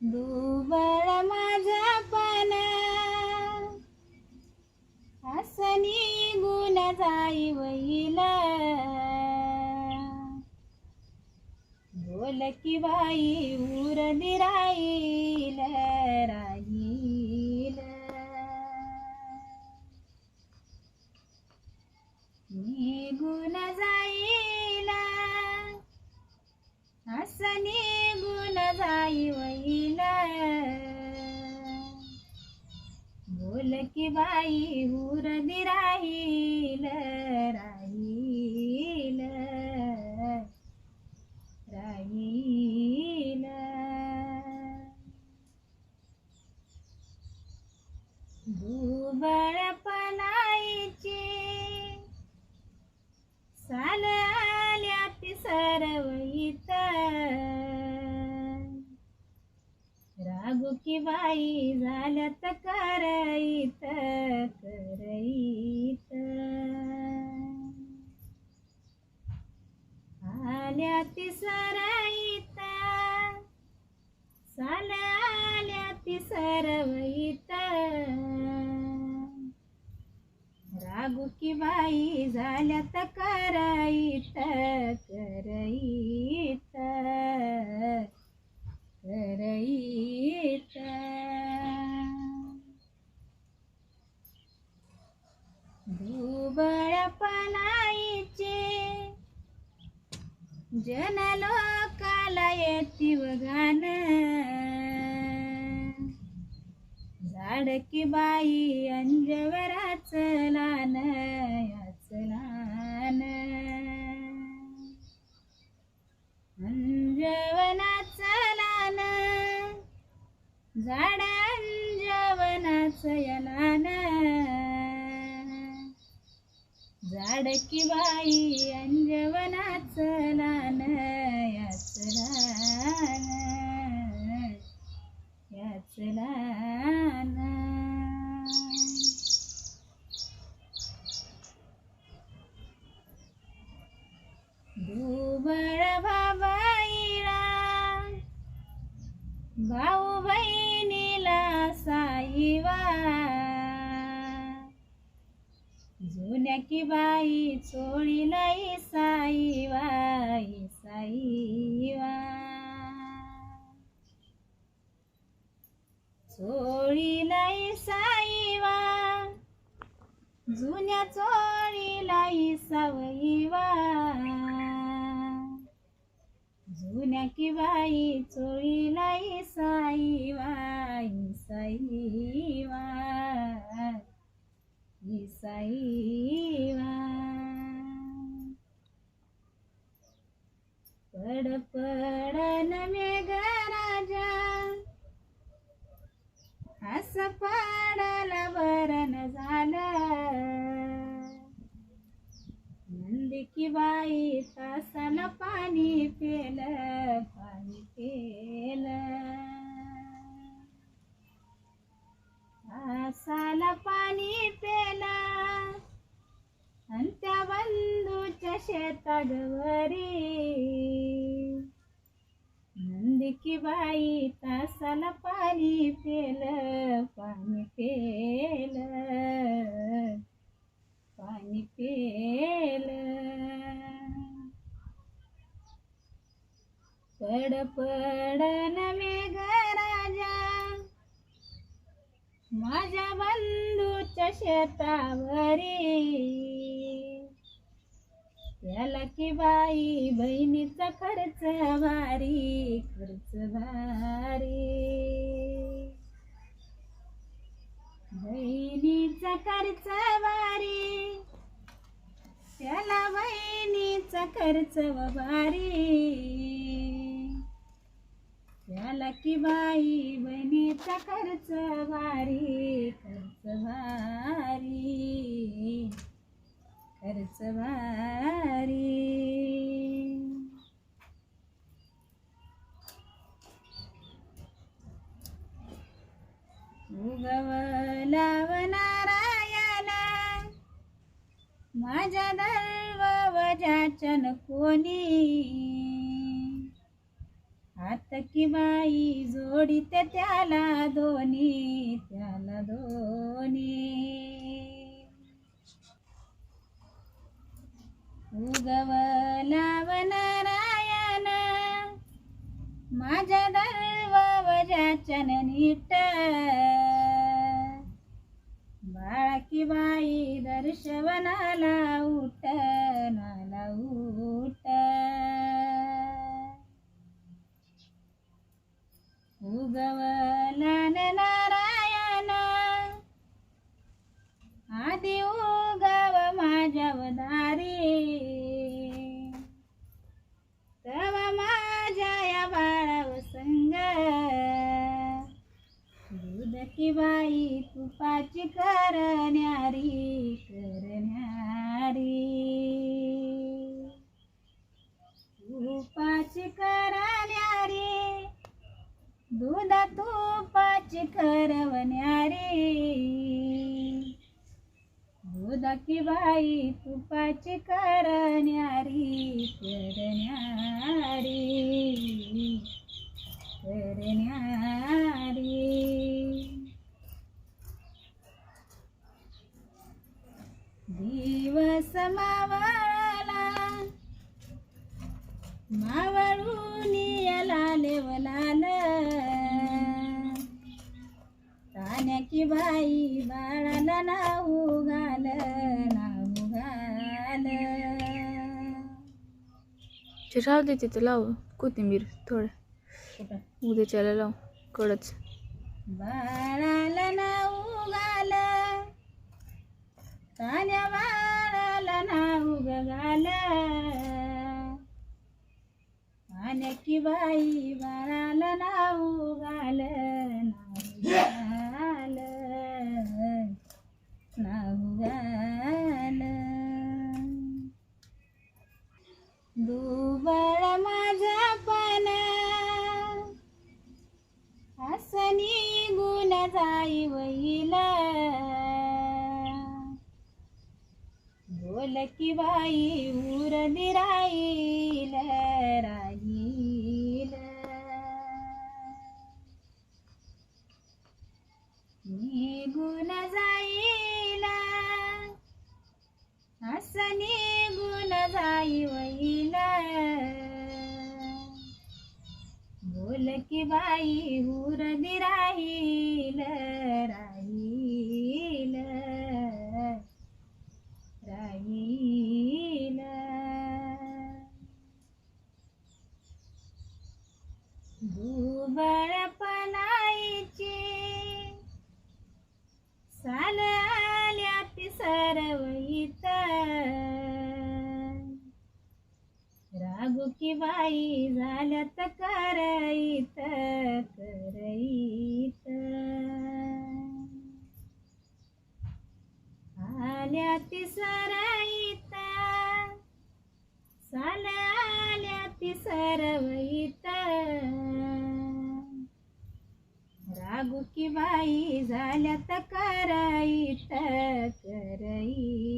दुबळ माझा पाना. असनी गुण जाई वैल बोल की बाई उर निराईल की बाई हुर राहील राहील राहील. दुबळ पनाईची साल आल्या ती सरवईत रागू की बाई झाल्यात करईत करईत आल्या ती सरईत साल्या आल्या ती सरवईत. रागू की बाई झाल्या तर करईत करईत दुबळ जन लोकाला येतीव गाण झाड की बाई अंजवराच लान. बाई? जुन्या की बाई चोळीला साईवा साईवा चोळीला साईवा जुन्या चोळीला सावईवा जुन्या की बाई चोळीला असं पाडाला वरण झालं. नंदी की बाई तासाला पाणी पेल पाणी पेल. तासाला पाणी पेला. आणि त्या बंधूच्या शेतागवरी की बाई तासाला पाणी पेल पाणी पेल. पाणी पेल. पड पडन मेघ राजा. माझ्या बंधूच्या शेतावरी त्याला की बाई बहिणीचा खर्च भारी खर्च भारी. बहिणीचा खर्च भारी त्याला बहिणीचा खर्च भारी. त्याला की बाई बहिणीचा खर्च भारी खर्च भारी. खर्च भारी उगवला नारायणा माझ्या दर्व वजाचन कोणी? हात की बाई जोडीते त्याला दोन्ही त्याला दोन्ही. उगवला नारायण माझ्या दरवाजाच्या नीट बाळकी बाई दर्शवनाला उठ नाला उठ उगव की बाई तुपाची करण्यारी करण्यारी. तुपाची करण्यारी दूध तुपाची करवण्यारी. दूध की बाई तुपाची करण्यारी करण्यारी. करण्यारी. की बाई बाळाला नाऊ घाल नाऊ घाल. ते राहू दे तिथं लाव कोथिंबीर थोडं. उद्याच्याला लाव कडच. बाळाला नाऊ घाल तान्या बाळाला नाऊ घाल. तान्या की बाई बाळाला नाऊ घाल. नाऊ दुबळ माझा पाना. असनी गुण जाई वैल बोल की बाई उर राहील की बाई हुर राहील राहील. रागू बाई झाल्या तर करईत करईत आल्या ती सरईत साल आल्या ती सरवईत रागू की बाई तर करईत करईत